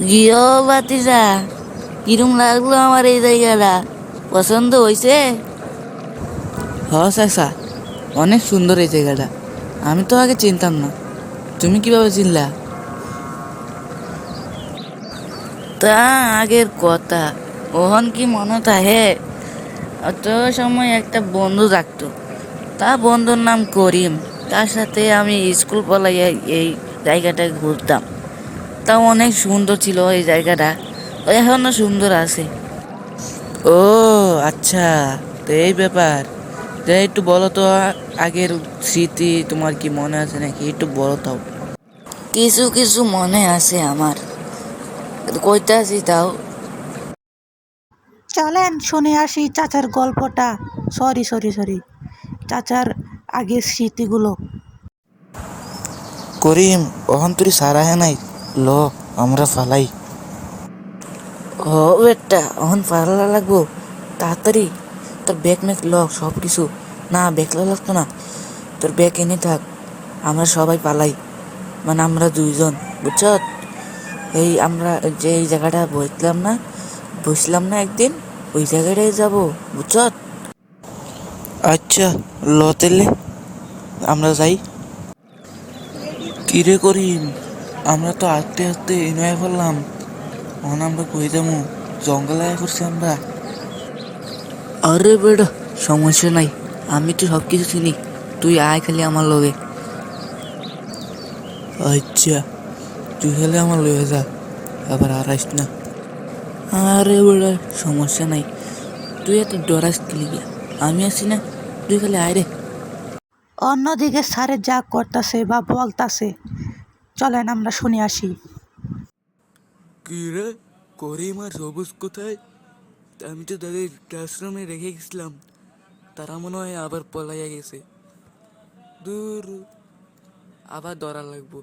গিয়ে বাতিজা কিরম লাগল আমার এই জায়গাটা? পছন্দ হয়েছে? হ চাচা অনেক সুন্দর এই জায়গাটা। আমি তো আগে চিনতাম না। তুমি কীভাবে চিনলা? তা আগের কথা। ওহন কি মনে থাকে? অত সময় একটা বন্ধু থাকতো। তা বন্ধুর নাম করিম। তার সাথে আমি স্কুল পলাইয়া এই জায়গাটায় ঘুরতাম। তা অনেক সুন্দর ছিল এই জায়গাটা। এখনও সুন্দর আছে। ও আচ্ছা। তো এই ব্যাপার। তো একটু বলো তো আগের স্মৃতি তোমার কি মনে আছে নাকি? একটু বলো তাও কিছু কিছু মনে আছে আমার। কইতে আছি তাও। চলেন শুনে আসি চাচার গল্পটা। Sorry sorry sorry. চাচার আগের স্মৃতিগুলো। করিম তুই সারা হ্যাঁ নাই? ল আমরা ফালাই। ও বেটা অহন পারলা লাগবো। তাড়াতাড়ি। তোর ব্যাগ ম্যাগ লক সব কিছু না ব্যাগ লাগতো না। তোর ব্যাগ এনে থাক আমরা সবাই পালাই। মানে আমরা দুইজন বুঝছ এই আমরা যে এই জায়গাটা বসলাম না বসলাম না একদিন ওই জায়গাটায় যাব বুঝছ আচ্ছা ল তেলে আমরা যাই। কিরে করিম? আমরা তো আস্তে আস্তে এনজয় করলাম। এখন আমরা কই যাব? জঙ্গলে আয় করছি আমরা। আরে বেটা সমস্যা নাই। আমি তো সব কিছু চিনি। তুই আয় খালি আমার লগে। আচ্ছা তুই খালি আমার লয়ে যা। আবার আর আইস না। আরে বেটা সমস্যা নাই। তুই এত ডরাস খেলি গিয়া আমি আছি না তুই খালি আয় রে। অন্যদিকে স্যারে যা করতেছে বা বলতাছে চলেন আমরা শুনে আসি। কি রে করিম আর সবুজ কোথায়? আমি তো তাদের ক্লাসরুমে রেখে গেছিলাম। তারা মনে হয় আবার পলাইয়া গেছে। দূর আবার ধরা লাগবো।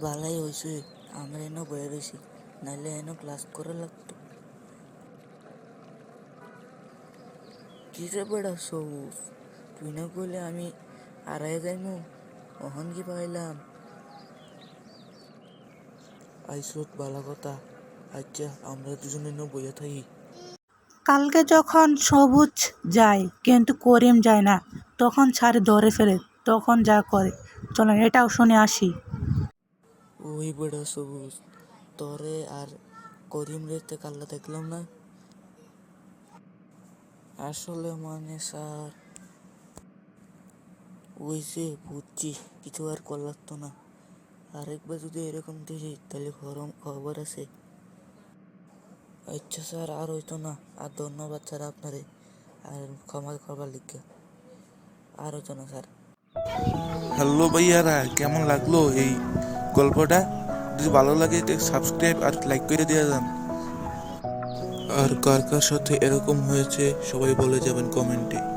বালাই হয়েছে আমরা এনে বয়ে রয়েছি নাহলে এনে ক্লাস করে লাগতো। কিসে বেড়া সবুজ। তুই না কইলে আমি আড়াই যাইমু? অহন কি পাইলাম? আইসত বালা কথা। আচ্ছা আমরা দুজনে ন বইয়া থাকি? কালকে যখন সবুজ যায় কিন্তু করিম যায় না তখন স্যার ধরে ফেলে তখন যা করে। চলেন এটাও শুনে আসি। ওই বেড়া সবুজ তরে আর করিম রেতে কাল্লা দেখলাম না? আসলে মানে স্যার ওই যে বুঝছি কিছু আর কর লাগতো না। আরেকবার যদি এরকম দেখি, তাহলে গরম খবর আছে। আচ্ছা স্যার, আর হইতো না। আর ধন্যবাদ স্যার আপনারে। আর ক্ষমা করবার লিখে আর হইতো না স্যার। হ্যালো ভাইয়ারা, কেমন লাগল এই গল্পটা? যদি ভালো লাগে সাবস্ক্রাইব আর লাইক করে দিয়ে যান। আর কার কার সাথে এরকম হয়েছে, সবাই বলে যাবেন কমেন্টে।